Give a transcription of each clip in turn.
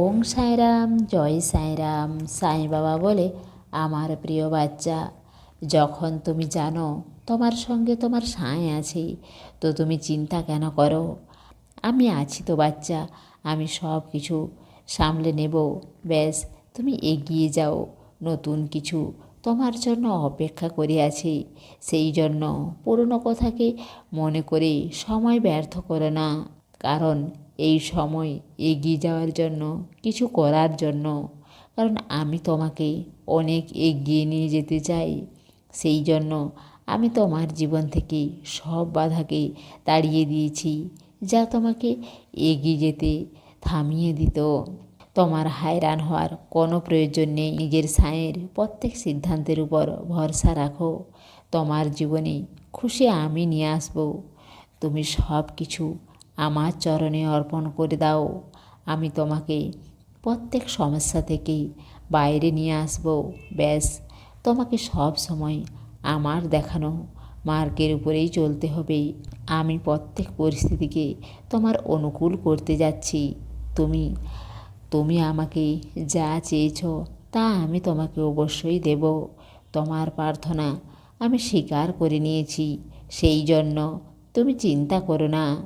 ওং সাঁইরাম, জয় সাঁইরাম, সাই বাবা বলে আমার প্রিয় বাচ্চা, যখন তুমি জানো তোমার সঙ্গে তোমার সাঁই আছে, তো তুমি চিন্তা কেন করো? আমি আছি তো বাচ্চা, আমি সব কিছু সামলে নেব। ব্যাস, তুমি এগিয়ে যাও, নতুন কিছু তোমার জন্য অপেক্ষা করে আছে। সেই জন্য পুরনো কথাকে মনে করে সময় ব্যর্থ করো না, কারণ এই সময় এগিয়ে যাওয়ার জন্য, কিছু করার জন্য। কারণ আমি তোমাকে অনেক এগিয়ে নিয়ে যেতে চাই। সেই জন্য আমি তোমার জীবন থেকে সব বাধাকে তাড়িয়ে দিয়েছি, যা তোমাকে এগিয়ে যেতে থামিয়ে দিত। তোমার হায়রান হওয়ার কোনো প্রয়োজন নেই নিজের সায়ের প্রত্যেক সিদ্ধান্তের উপর ভরসা রাখো। তোমার জীবনে খুশি আমি নিয়ে আসব। তুমি সব কিছু আমার চরণে অর্পণ করে দাও। আমি তোমাকে প্রত্যেক সমস্যা থেকে বাইরে নিয়ে আসব। ব্যাস, তোমাকে সব সময় আমার দেখানো মার্কের উপরেই চলতে হবে। আমি প্রত্যেক পরিস্থিতিকে তোমার অনুকূল করতে যাচ্ছি। তুমি তুমি আমাকে যা চেয়েছ তা আমি তোমাকে অবশ্যই দেব। তোমার প্রার্থনা আমি স্বীকার করে নিয়েছি। সেই জন্য তুমি চিন্তা করো না।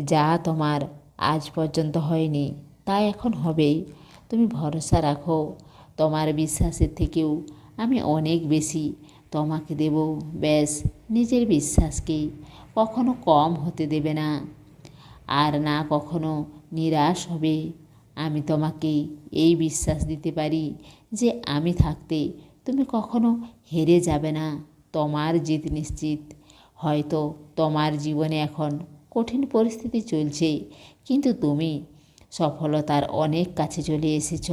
যা তোমার আজ পর্যন্ত হয়নি, তা এখন হবেই। তুমি ভরসা রাখো। তোমার বিশ্বাসের থেকেও আমি অনেক বেশি তোমাকে দেব। ব্যাস, নিজের বিশ্বাসকে কখনো কম হতে দেবে না। আর না কখনো নিরাশ হবে। আমি তোমাকে এই বিশ্বাস দিতে পারি যে আমি থাকতে তুমি কখনো হেরে যাবে না। তোমার জিত নিশ্চিত। হয়তো তোমার জীবনে এখন কঠিন পরিস্থিতি চলছে। কিন্তু তুমি সফলতার অনেক কাছে চলে এসেছ।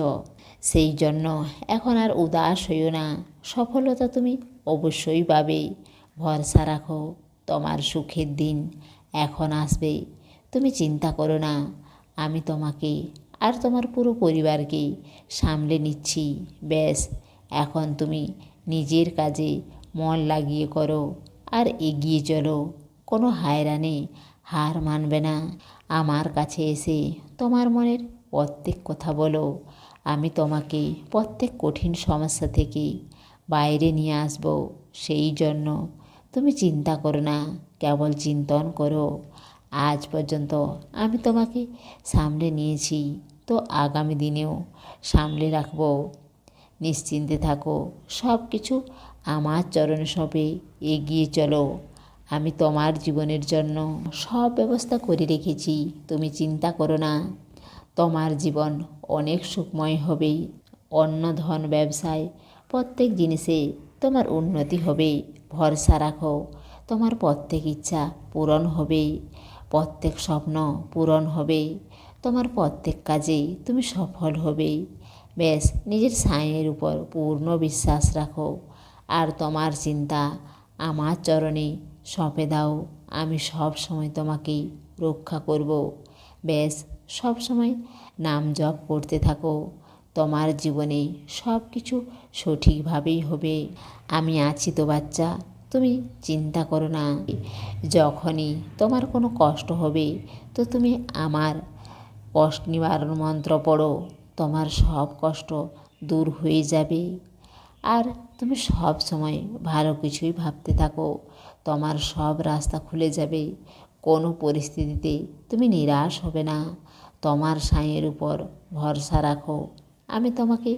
সেই জন্য এখন আর উদাস হইও না। সফলতা তুমি অবশ্যই পাবে। ভরসা রাখো, তোমার সুখের দিন এখন আসবে। তুমি চিন্তা করো না, আমি তোমাকে আর তোমার পুরো পরিবারকে সামলে নিচ্ছি। ব্যাস, এখন তুমি নিজের কাজে মন লাগিয়ে করো আর এগিয়ে চলো। কোনো হায়রানে হার মানবে না। আমার কাছে এসে তোমার মনের প্রত্যেক কথা বলো। আমি তোমাকে প্রত্যেক কঠিন সমস্যা থেকে বাইরে নিয়ে আসব। সেই জন্য তুমি চিন্তা করো না, কেবল চিন্তন করো। আজ পর্যন্ত আমি তোমাকে সামলে নিয়েছি, তো আগামী দিনেও সামলে রাখব। নিশ্চিন্তে থাকো সব কিছু আমার চরণ সবে এগিয়ে চলো। আমি তোমার জীবনের জন্য সব ব্যবস্থা করে রেখেছি। তুমি চিন্তা করো না। তোমার জীবন অনেক সুখময় হবে। অন্য ধন ব্যবসায় প্রত্যেক জিনিসে তোমার উন্নতি হবে। ভরসা রাখো। তোমার প্রত্যেক ইচ্ছা পূরণ হবে। প্রত্যেক স্বপ্ন পূরণ হবে। তোমার প্রত্যেক কাজে তুমি সফল হবে। ব্যাস, নিজের সাঁয়ের উপর পূর্ণ বিশ্বাস রাখো। আর তোমার চিন্তা আমার চরণে সঁপে দাও, আমি সব সময় তোমাকে রক্ষা করব। ব্যাস, সব সময় নাম জপ করতে থাকো। তোমার জীবনে সব কিছু সঠিকভাবেই হবে। আমি আছি তো বাচ্চা, তুমি চিন্তা করো না। যখনই তোমার কোনো কষ্ট হবে, তো তুমি আমার কষ্ট নিবারণ মন্ত্র পড়ো। তোমার সব কষ্ট দূর হয়ে যাবে। আর তুমি সব সময় ভালো কিছুই ভাবতে থাকো। তোমার সব রাস্তা খুলে যাবে। কোনো পরিস্থিতিতে তুমি নিরাশ হবে না। তোমার সাঁয়ের উপর ভরসা রাখো। আমি তোমাকে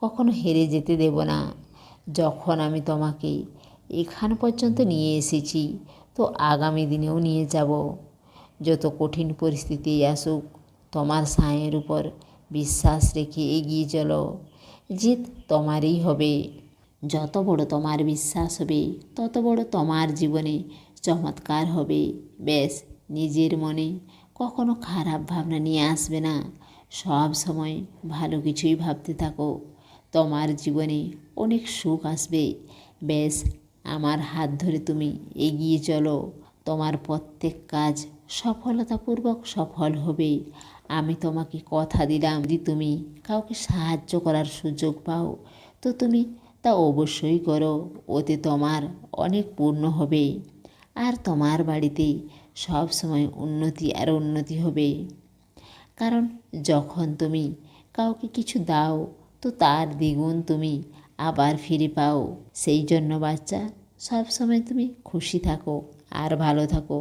কখনো হেরে যেতে দেব না। যখন আমি তোমাকে এখান পর্যন্ত নিয়ে এসেছি, তো আগামী দিনেও নিয়ে যাব। যত কঠিন পরিস্থিতি আসুক, তোমার সাঁয়ের উপর বিশ্বাস রেখে এগিয়ে চলো। জিত তোমারই হবে। যত বড় তোমার বিশ্বাস হবে, তত বড় তোমার জীবনে চমৎকার হবে। ব্যাস, নিজের মনে কখনো খারাপ ভাবনা নিয়ে আসবে না। সব সময় ভালো কিছুই ভাবতে থাকো। তোমার জীবনে অনেক সুখ আসবে। ব্যাস, আমার হাত ধরে তুমি এগিয়ে চলো। তোমার প্রত্যেক কাজ সফলতাপূর্বক সফল হবে। আমি তোমাকে কথা দিলাম যদি তুমি কাউকে সাহায্য করার সুযোগ পাও। তো তুমি তা অবশ্যই করো, ওতে তোমার অনেক পূর্ণ হবে। আর তোমার বাড়িতে সব সময় উন্নতি আর উন্নতি হবে। কারণ যখন তুমি কাউকে কিছু দাও, তো তার দ্বিগুণ তুমি আবার ফিরে পাও। সেই জন্য বাচ্চা, সব সময় তুমি খুশি থাকো আর ভালো থাকো।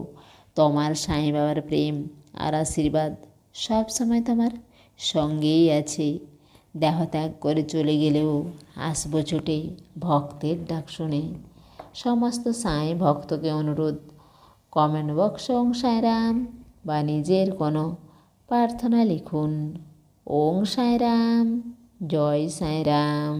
তোমার সাঁই বাবার প্রেম আর আশীর্বাদ সব সময় তোমার সঙ্গেই আছে। দেহ ত্যাগ করে চলে গেলেও আসব ছোটে ভক্তের ডাক শুনে। সমস্ত সাঁই ভক্তকে অনুরোধ কমেন্ট বক্স ওং সাঁয়রাম বা নিজের কোনো প্রার্থনা লিখুন। ওং সাঁয়রাম জয় সাঁয়রাম